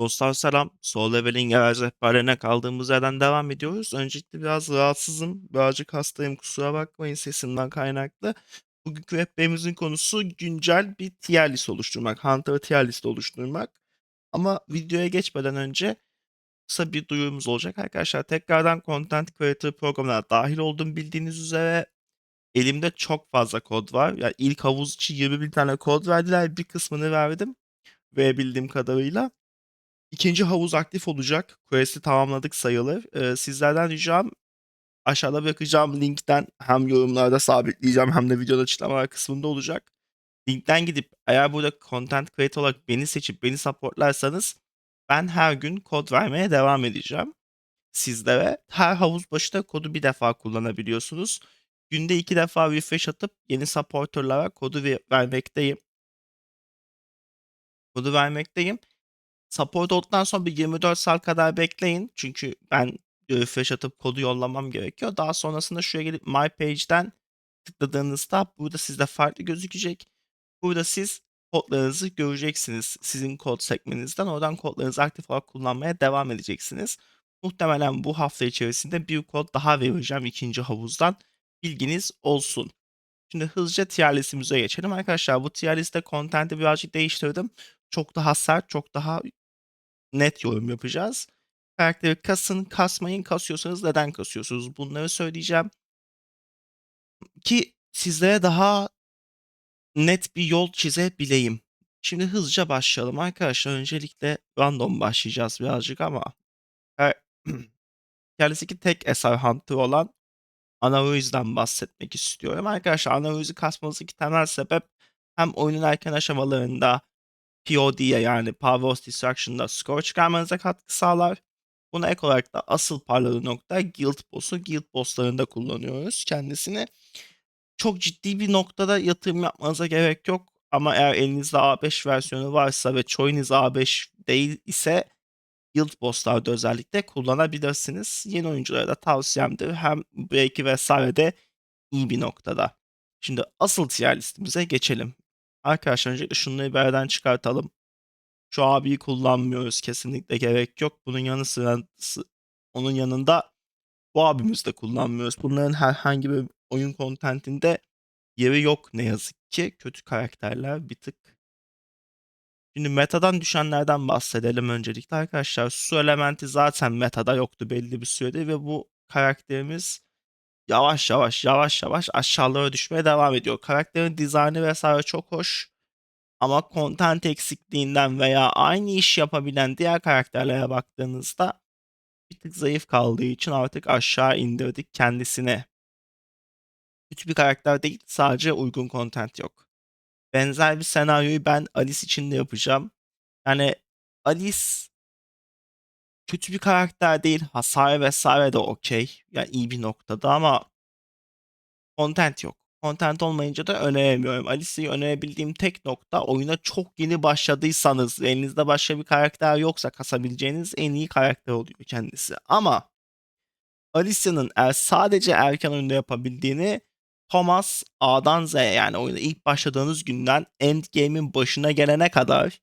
Dostlar selam. Soul Level'in garaj rehberlerine kaldığımız yerden devam ediyoruz. Öncelikle biraz rahatsızım. Birazcık hastayım kusura bakmayın sesimden kaynaklı. Bugünkü rehberimizin konusu güncel bir tier list oluşturmak. Hunter tier list oluşturmak. Ama videoya geçmeden önce kısa bir duyurumuz olacak. Arkadaşlar tekrardan Content Creator programına dahil oldum bildiğiniz üzere. Elimde çok fazla kod var. Yani ilk havuz için 20 bin tane kod verdiler. Bir kısmını verdim. Verebildiğim kadarıyla. İkinci havuz aktif olacak. Quest'i tamamladık sayılır. Ee, sizlerden ricam aşağıda bırakacağım linkten hem yorumlarda sabitleyeceğim hem de videoda açıklamalar kısmında olacak. Linkten gidip eğer burada content creator olarak beni seçip beni supportlarsanız ben her gün kod vermeye devam edeceğim. Sizlere her havuz başında kodu bir defa kullanabiliyorsunuz. Günde iki defa refresh atıp yeni supporterlara kodu ver- vermekteyim. Kodu vermekteyim. Support olduktan sonra bir 24 saat kadar bekleyin. Çünkü ben refresh atıp kodu yollamam gerekiyor. Daha sonrasında şuraya gelip My Page'den tıkladığınızda burada sizde farklı gözükecek. Burada siz kodlarınızı göreceksiniz. Sizin kod sekmenizden oradan kodlarınızı aktif olarak kullanmaya devam edeceksiniz. Muhtemelen bu hafta içerisinde bir kod daha vereceğim ikinci havuzdan. Bilginiz olsun. Şimdi hızlıca tier geçelim. Arkadaşlar bu tier liste content'i birazcık değiştirdim. Çok daha sert, çok daha net yorum yapacağız. Karakteri kasın, kasmayın, kasıyorsanız neden kasıyorsunuz? Bunları söyleyeceğim. Ki sizlere daha net bir yol çizebileyim. Şimdi hızlıca başlayalım arkadaşlar. Öncelikle random başlayacağız birazcık ama her kendisi tek eser hunter olan Anaviz'den bahsetmek istiyorum. Arkadaşlar Anaviz'i kasmanızdaki temel sebep hem oyunun erken aşamalarında POD'ye yani Power of Destruction'da skor çıkarmanıza katkı sağlar. Buna ek olarak da asıl parladığı nokta Guild Boss'u. Guild Boss'larında kullanıyoruz kendisini. Çok ciddi bir noktada yatırım yapmanıza gerek yok. Ama eğer elinizde A5 versiyonu varsa ve çoğunuz A5 değil ise Guild Boss'larda özellikle kullanabilirsiniz. Yeni oyunculara da tavsiyemdir. Hem belki vesaire de iyi bir noktada. Şimdi asıl tier listemize geçelim. Arkadaşlar öncelikle şunları aradan çıkartalım. Şu abiyi kullanmıyoruz. Kesinlikle gerek yok. Bunun yanı sıra onun yanında bu abimizi de kullanmıyoruz. Bunların herhangi bir oyun kontentinde yeri yok ne yazık ki. Kötü karakterler bir tık. Şimdi metadan düşenlerden bahsedelim öncelikle arkadaşlar. Su elementi zaten metada yoktu belli bir sürede ve bu karakterimiz yavaş yavaş yavaş yavaş aşağılara düşmeye devam ediyor. Karakterin dizaynı vesaire çok hoş. Ama content eksikliğinden veya aynı iş yapabilen diğer karakterlere baktığınızda bir tık zayıf kaldığı için artık aşağı indirdik kendisine. Kötü bir karakter değil, sadece uygun content yok. Benzer bir senaryoyu ben Alice için de yapacağım. Yani Alice kötü bir karakter değil, hasar vesaire de okey. Yani iyi bir noktada ama content yok. Content olmayınca da öneremiyorum. Alice'yi önerebildiğim tek nokta oyuna çok yeni başladıysanız elinizde başka bir karakter yoksa kasabileceğiniz en iyi karakter oluyor kendisi. Ama Alicia'nın eğer sadece erken oyunda yapabildiğini Thomas A'dan Z'ye yani oyuna ilk başladığınız günden endgame'in başına gelene kadar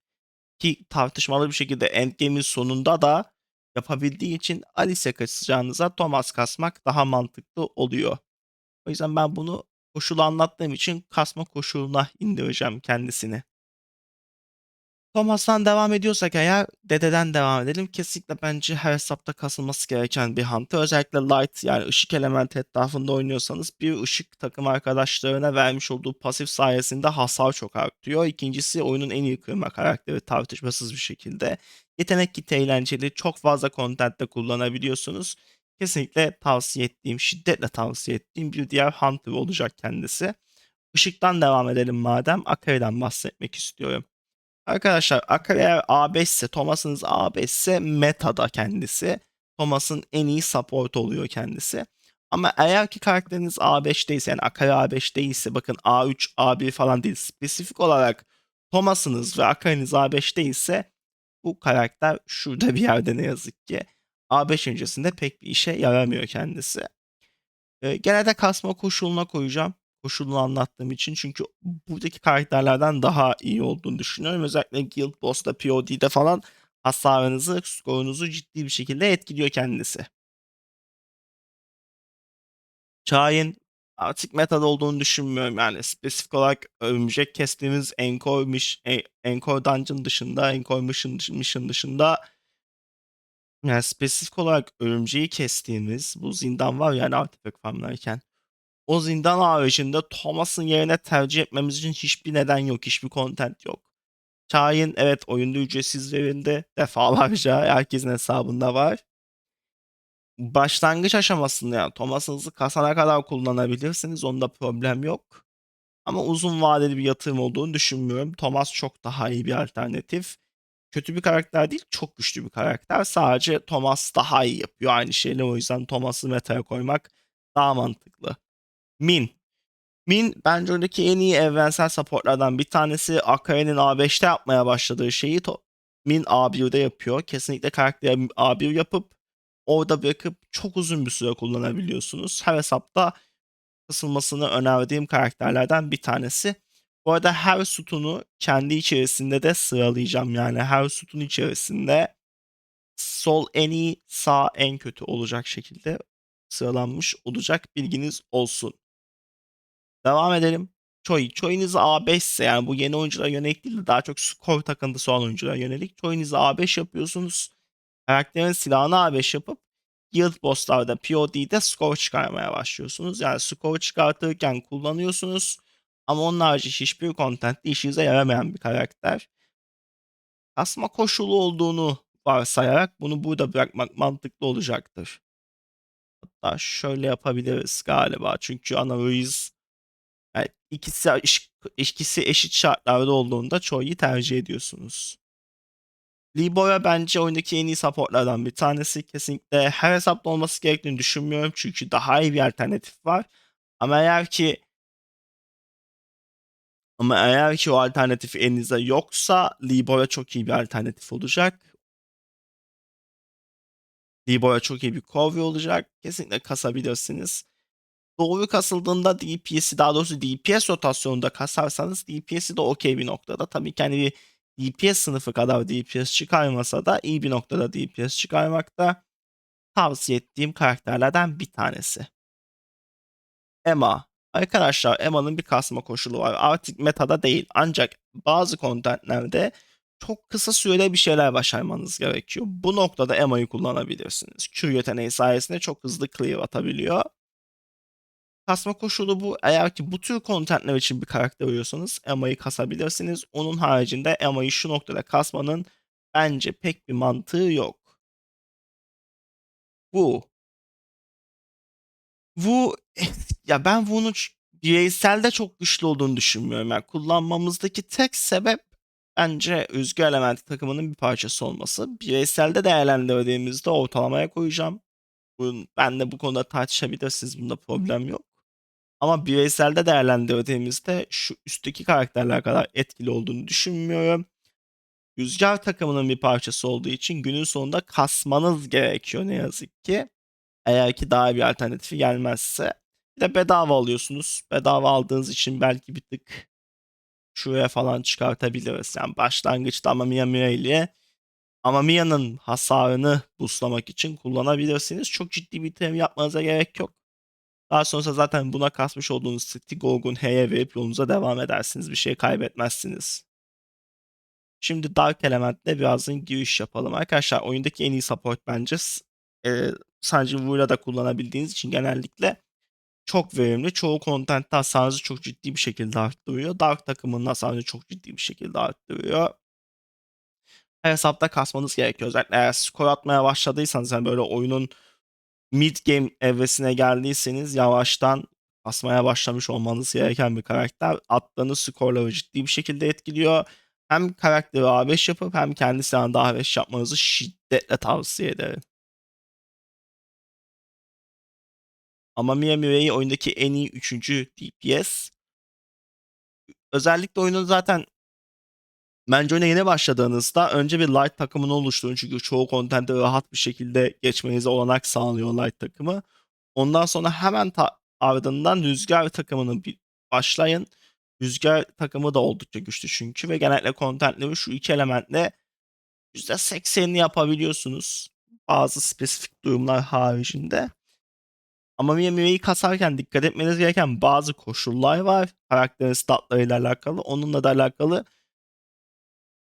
ki tartışmalı bir şekilde endgame'in sonunda da yapabildiği için Alice kasacağınıza Thomas kasmak daha mantıklı oluyor. O yüzden ben bunu koşulu anlattığım için kasma koşuluna indireceğim kendisini. Thomas'tan devam ediyorsak eğer dededen devam edelim. Kesinlikle bence her hesapta kasılması gereken bir hunter. Özellikle light yani ışık elementi etrafında oynuyorsanız bir ışık takım arkadaşlarına vermiş olduğu pasif sayesinde hasar çok artıyor. İkincisi oyunun en iyi kırma karakteri tartışmasız bir şekilde. Yetenek kiti eğlenceli çok fazla contentte kullanabiliyorsunuz. Kesinlikle tavsiye ettiğim, şiddetle tavsiye ettiğim bir diğer hunter olacak kendisi. Işıktan devam edelim madem. Akari'den bahsetmek istiyorum. Arkadaşlar Akari eğer A5 ise Thomas'ınız A5 ise metada kendisi. Thomas'ın en iyi support oluyor kendisi. Ama eğer ki karakteriniz A5 değilse yani Akari A5 değilse bakın A3, A1 falan değil. Spesifik olarak Thomas'ınız ve Akari'niz A5 değilse bu karakter şurada bir yerde ne yazık ki. A5 öncesinde pek bir işe yaramıyor kendisi. E, genelde kasma koşuluna koyacağım koşulunu anlattığım için. Çünkü buradaki karakterlerden daha iyi olduğunu düşünüyorum. Özellikle Guild Boss'ta, POD'de falan hasarınızı, skorunuzu ciddi bir şekilde etkiliyor kendisi. Şahin artık metada olduğunu düşünmüyorum. Yani spesifik olarak örümcek kestiğimiz Encore, Encore Dungeon dışında, Encore Mission, dışında yani spesifik olarak örümceği kestiğimiz bu zindan var yani artifact farmlarken. O zindan haricinde Thomas'ın yerine tercih etmemiz için hiçbir neden yok. Hiçbir content yok. Şahin evet oyunda ücretsiz verildi. Defalarca herkesin hesabında var. Başlangıç aşamasında yani Thomas'ınızı kasana kadar kullanabilirsiniz. Onda problem yok. Ama uzun vadeli bir yatırım olduğunu düşünmüyorum. Thomas çok daha iyi bir alternatif. Kötü bir karakter değil, çok güçlü bir karakter. Sadece Thomas daha iyi yapıyor aynı şeyleri. O yüzden Thomas'ı meta'ya koymak daha mantıklı. Min. Min bence oradaki en iyi evrensel supportlardan bir tanesi. Akare'nin A5'te yapmaya başladığı şeyi Min A1'de yapıyor. Kesinlikle karakteri A1 yapıp orada bırakıp çok uzun bir süre kullanabiliyorsunuz. Her hesapta kısılmasını önerdiğim karakterlerden bir tanesi. Bu arada her sütunu kendi içerisinde de sıralayacağım. Yani her sütun içerisinde sol en iyi, sağ en kötü olacak şekilde sıralanmış olacak bilginiz olsun. Devam edelim. Choi. Choi'niz A5 ise yani bu yeni oyunculara yönelik değil de daha çok skor takıntısı olan oyunculara yönelik. Choi'nizi A5 yapıyorsunuz. Karakterin silahını A5 yapıp Guild Boss'larda POD'de skor çıkarmaya başlıyorsunuz. Yani skor çıkartırken kullanıyorsunuz. Ama onun harici hiçbir contentte işinize yaramayan bir karakter. Kasma koşulu olduğunu varsayarak bunu burada bırakmak mantıklı olacaktır. Hatta şöyle yapabiliriz galiba. Çünkü Analoiz yani ikisi, ikisi eşit şartlarda olduğunda Choi'yi tercih ediyorsunuz. Libo'ya bence oyundaki en iyi supportlardan bir tanesi. Kesinlikle her hesapta olması gerektiğini düşünmüyorum. Çünkü daha iyi bir alternatif var. Ama eğer ki ama eğer ki o alternatif elinizde yoksa Libo'ya çok iyi bir alternatif olacak. Libo'ya çok iyi bir kovri olacak. Kesinlikle kasabilirsiniz. Doğru kasıldığında DPS'i daha doğrusu DPS rotasyonunda kasarsanız DPS'i de okey bir noktada. Tabii ki hani bir DPS sınıfı kadar DPS çıkarmasa da iyi bir noktada DPS çıkarmakta tavsiye ettiğim karakterlerden bir tanesi. Emma. Arkadaşlar Emma'nın bir kasma koşulu var. Artık metada değil ancak bazı kontentlerde çok kısa sürede bir şeyler başarmanız gerekiyor. Bu noktada Emma'yı kullanabilirsiniz. Q yeteneği sayesinde çok hızlı clear atabiliyor. Kasma koşulu bu. Eğer ki bu tür kontentler için bir karakter arıyorsanız Emma'yı kasabilirsiniz. Onun haricinde Emma'yı şu noktada kasmanın bence pek bir mantığı yok. Bu. Bu ya ben bunun bireyselde çok güçlü olduğunu düşünmüyorum. Yani kullanmamızdaki tek sebep bence Rüzgar Elementi takımının bir parçası olması. Bireyselde değerlendirdiğimizde ortalamaya koyacağım. Ben de bu konuda tartışabilirsiniz. Bunda problem yok. Ama bireyselde değerlendirdiğimizde şu üstteki karakterler kadar etkili olduğunu düşünmüyorum. Rüzgar takımının bir parçası olduğu için günün sonunda kasmanız gerekiyor ne yazık ki. Eğer ki daha bir alternatifi gelmezse. Bir de bedava alıyorsunuz. Bedava aldığınız için belki bir tık şuraya falan çıkartabiliriz. Yani başlangıçta ama Mia ile ama Mia'nın hasarını buslamak için kullanabilirsiniz. Çok ciddi bir terim yapmanıza gerek yok. Daha sonrasında zaten buna kasmış olduğunuz Stigorg'un H'ye verip yolunuza devam edersiniz. Bir şey kaybetmezsiniz. Şimdi Dark Element'le birazdan giriş yapalım. Arkadaşlar oyundaki en iyi support bence e, sadece Vura da kullanabildiğiniz için genellikle çok verimli. Çoğu contentte hasarınızı çok ciddi bir şekilde arttırıyor. Dark takımının hasarını çok ciddi bir şekilde arttırıyor. Her hesapta kasmanız gerekiyor. Özellikle eğer skor atmaya başladıysanız yani böyle oyunun mid game evresine geldiyseniz yavaştan basmaya başlamış olmanız gereken bir karakter. Attığınız skorları ciddi bir şekilde etkiliyor. Hem karakteri A5 yapıp hem kendi silahında A5 yapmanızı şiddetle tavsiye ederim. Ama Mia Mirei oyundaki en iyi 3. DPS. Özellikle oyunun zaten Bence oyuna yeni başladığınızda önce bir light takımını oluşturun. Çünkü çoğu kontente rahat bir şekilde geçmenize olanak sağlıyor light takımı. Ondan sonra hemen ta- ardından rüzgar takımını bir başlayın. Rüzgar takımı da oldukça güçlü çünkü ve genellikle kontentleri şu iki elementle %80'ini yapabiliyorsunuz. Bazı spesifik durumlar haricinde. Ama Miami'yi kasarken dikkat etmeniz gereken bazı koşullar var. Karakterin statlarıyla alakalı. Onunla da alakalı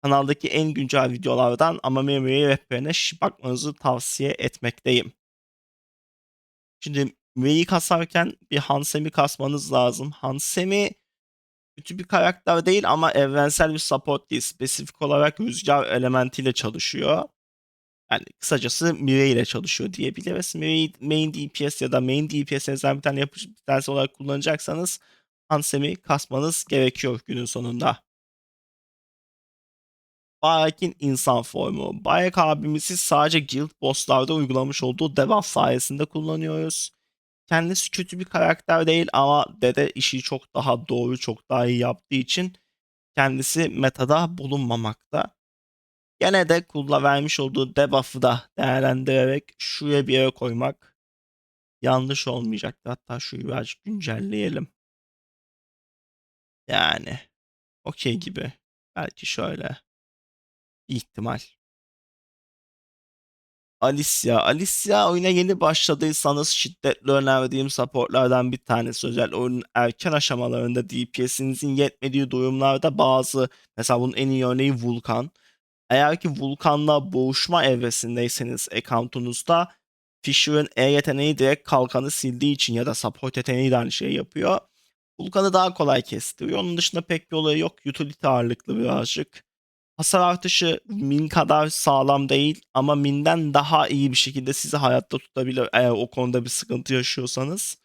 kanaldaki en güncel videolardan ama Miami'yi rehberine bakmanızı tavsiye etmekteyim. Şimdi Miami'yi kasarken bir Hansem'i kasmanız lazım. Hansem'i kötü bir karakter değil ama evrensel bir support değil. Spesifik olarak rüzgar elementiyle çalışıyor. Yani kısacası Mirei ile çalışıyor diyebiliriz. Mirei main DPS ya da main DPS bir tane yapıcı bir tanesi olarak kullanacaksanız Hansem'i kasmanız gerekiyor günün sonunda. Bayek'in insan formu. Bayek abimizi sadece guild bosslarda uygulamış olduğu debuff sayesinde kullanıyoruz. Kendisi kötü bir karakter değil ama dede işi çok daha doğru, çok daha iyi yaptığı için kendisi metada bulunmamakta. Gene de kulla vermiş olduğu debuff'ı da değerlendirerek şuraya bir yere koymak yanlış olmayacaktı. Hatta şuyu birazcık güncelleyelim. Yani okey gibi. Belki şöyle. İhtimal. Alicia. Alicia oyuna yeni başladıysanız şiddetle önerdiğim supportlardan bir tanesi. Özel oyunun erken aşamalarında DPS'inizin yetmediği durumlarda bazı mesela bunun en iyi örneği Vulkan. Eğer ki Vulkan'la boğuşma evresindeyseniz accountunuzda Fisher'ın E yeteneği direkt kalkanı sildiği için ya da support yeteneği de aynı şeyi yapıyor. Vulkan'ı daha kolay kestiriyor. Onun dışında pek bir olayı yok. Utility ağırlıklı birazcık. Hasar artışı min kadar sağlam değil ama minden daha iyi bir şekilde sizi hayatta tutabilir eğer o konuda bir sıkıntı yaşıyorsanız.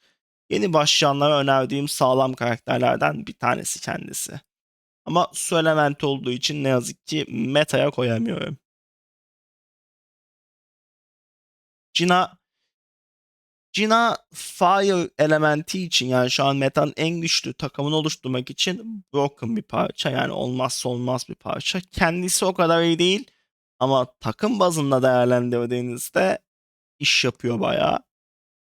Yeni başlayanlara önerdiğim sağlam karakterlerden bir tanesi kendisi. Ama su elementi olduğu için ne yazık ki meta'ya koyamıyorum. Cina Cina Fire elementi için yani şu an metanın en güçlü takımını oluşturmak için broken bir parça yani olmazsa olmaz bir parça. Kendisi o kadar iyi değil ama takım bazında değerlendirdiğinizde iş yapıyor bayağı.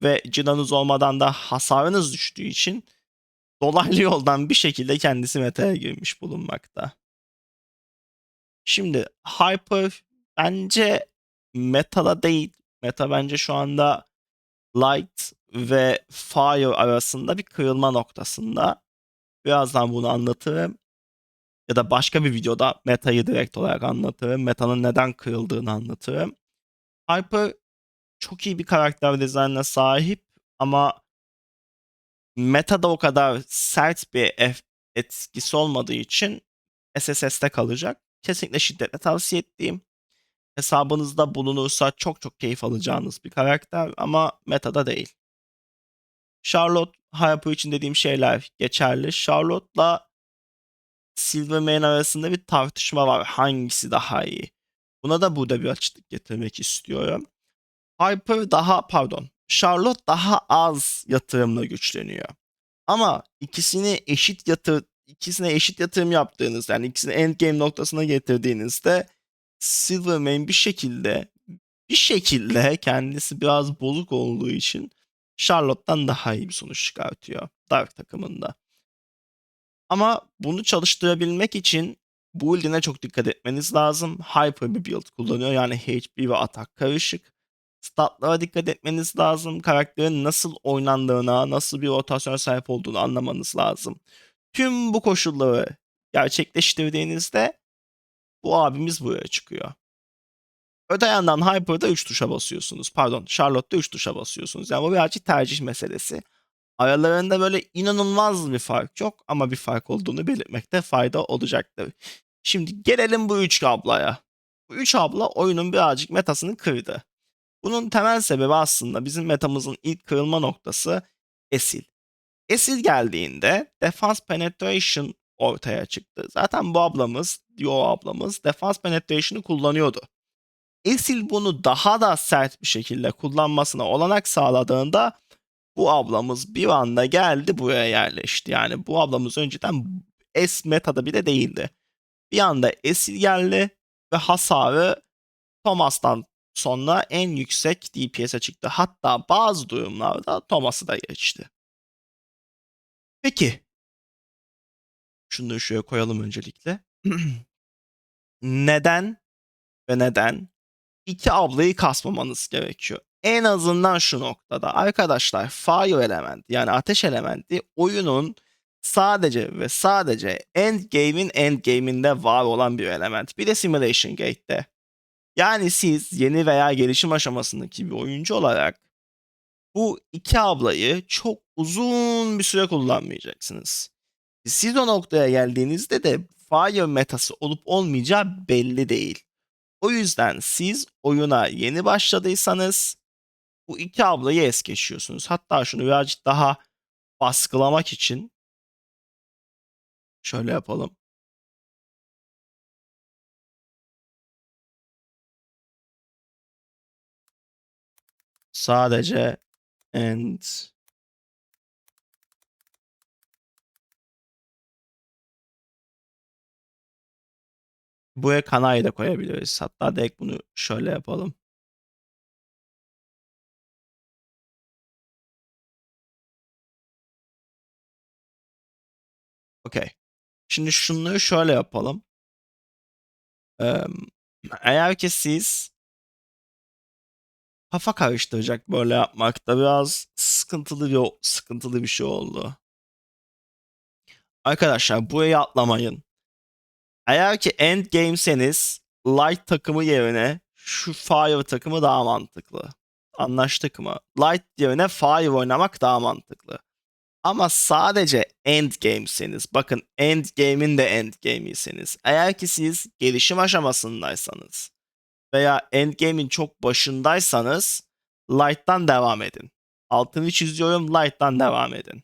Ve Cina'nız olmadan da hasarınız düştüğü için dolaylı yoldan bir şekilde kendisi meta'ya girmiş bulunmakta. Şimdi Hyper bence meta'da değil. Meta bence şu anda Light ve Fire arasında bir kırılma noktasında. Birazdan bunu anlatırım. Ya da başka bir videoda meta'yı direkt olarak anlatırım. Meta'nın neden kırıldığını anlatırım. Hyper çok iyi bir karakter dizaynına sahip ama meta'da o kadar sert bir etkisi olmadığı için SSS'te kalacak. Kesinlikle şiddetle tavsiye ettiğim hesabınızda bulunursa çok çok keyif alacağınız bir karakter ama meta'da değil. Charlotte, Hyper için dediğim şeyler geçerli. Charlotte'la Silvermane arasında bir tartışma var. Hangisi daha iyi? Buna da burada bir açıklık getirmek istiyorum. Hyper daha pardon Charlotte daha az yatırımla güçleniyor. Ama ikisini eşit yatır ikisine eşit yatırım yaptığınız yani ikisini endgame noktasına getirdiğinizde Silvermane bir şekilde bir şekilde kendisi biraz bozuk olduğu için Charlotte'dan daha iyi bir sonuç çıkartıyor Dark takımında. Ama bunu çalıştırabilmek için build'ine çok dikkat etmeniz lazım. Hyper bir build kullanıyor yani HP ve atak karışık. Statlara dikkat etmeniz lazım. Karakterin nasıl oynandığına, nasıl bir rotasyona sahip olduğunu anlamanız lazım. Tüm bu koşulları gerçekleştirdiğinizde bu abimiz buraya çıkıyor. Öte yandan Hyper'da 3 tuşa basıyorsunuz. Pardon Charlotte'da 3 tuşa basıyorsunuz. Yani bu birazcık tercih meselesi. Aralarında böyle inanılmaz bir fark yok ama bir fark olduğunu belirtmekte fayda olacaktır. Şimdi gelelim bu 3 ablaya. Bu 3 abla oyunun birazcık metasını kırdı. Bunun temel sebebi aslında bizim metamızın ilk kırılma noktası Esil. Esil geldiğinde Defense Penetration ortaya çıktı. Zaten bu ablamız, Dio ablamız Defense Penetration'ı kullanıyordu. Esil bunu daha da sert bir şekilde kullanmasına olanak sağladığında bu ablamız bir anda geldi buraya yerleşti. Yani bu ablamız önceden S metada bile değildi. Bir anda Esil geldi ve hasarı Thomas'tan sonra en yüksek DPS'e çıktı. Hatta bazı durumlarda Thomas'ı da geçti. Peki. Şunu şuraya koyalım öncelikle. Neden Ve neden? İki ablayı kasmamanız gerekiyor. En azından şu noktada arkadaşlar fire element yani ateş elementi oyunun sadece ve sadece endgame'in endgame'inde var olan bir element. Bir de simulation gate'te. Yani siz yeni veya gelişim aşamasındaki bir oyuncu olarak bu iki ablayı çok uzun bir süre kullanmayacaksınız. Siz o noktaya geldiğinizde de fire metası olup olmayacağı belli değil. O yüzden siz oyuna yeni başladıysanız bu iki ablayı es geçiyorsunuz. Hatta şunu birazcık daha baskılamak için şöyle yapalım. Sadece and Buraya kanayı da koyabiliriz. Hatta direkt bunu şöyle yapalım. Okey. Şimdi şunları şöyle yapalım. Eğer ki siz kafa karıştıracak böyle yapmakta biraz sıkıntılı bir sıkıntılı bir şey oldu. Arkadaşlar burayı atlamayın. Eğer ki endgame'seniz light takımı yerine şu fire takımı daha mantıklı. Anlaştık mı? Light yerine fire oynamak daha mantıklı. Ama sadece endgame'seniz, bakın endgame'in de endgame'iyseniz, eğer ki siz gelişim aşamasındaysanız veya endgame'in çok başındaysanız light'tan devam edin. Altını çiziyorum, light'tan devam edin.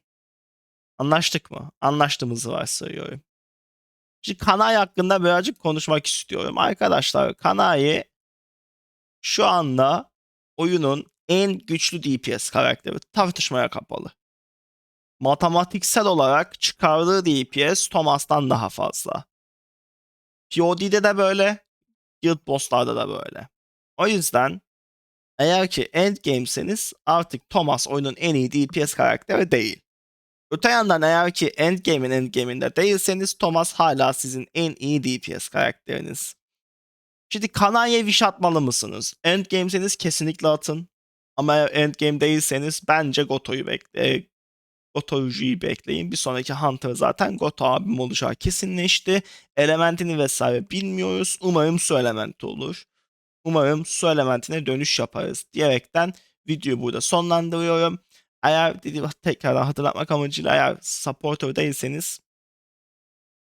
Anlaştık mı? Anlaştığımızı varsayıyorum. Şimdi Kanai hakkında birazcık konuşmak istiyorum. Arkadaşlar Kanai şu anda oyunun en güçlü DPS karakteri. Tartışmaya kapalı. Matematiksel olarak çıkardığı DPS Thomas'tan daha fazla. POD'de de böyle, Guild Boss'larda da böyle. O yüzden eğer ki endgame'seniz artık Thomas oyunun en iyi DPS karakteri değil. Öte yandan eğer ki endgame'in endgame'inde değilseniz Thomas hala sizin en iyi DPS karakteriniz. Şimdi Kanai'ye wish atmalı mısınız? Endgame'seniz kesinlikle atın. Ama endgame değilseniz bence Goto'yu bekle. Goto'yu bekleyin. Bir sonraki Hunter zaten Goto abim olacağı kesinleşti. Elementini vesaire bilmiyoruz. Umarım su elementi olur. Umarım su elementine dönüş yaparız diyerekten videoyu burada sonlandırıyorum. Eğer dediğim tekrardan hatırlatmak amacıyla eğer supporter değilseniz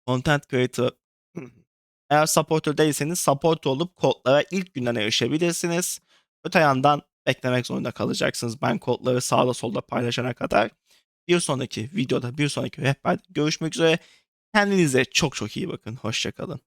content creator eğer supporter değilseniz support olup kodlara ilk günden erişebilirsiniz. Öte yandan beklemek zorunda kalacaksınız. Ben kodları sağda solda paylaşana kadar. Bir sonraki videoda, bir sonraki rehberde görüşmek üzere. Kendinize çok çok iyi bakın. Hoşçakalın.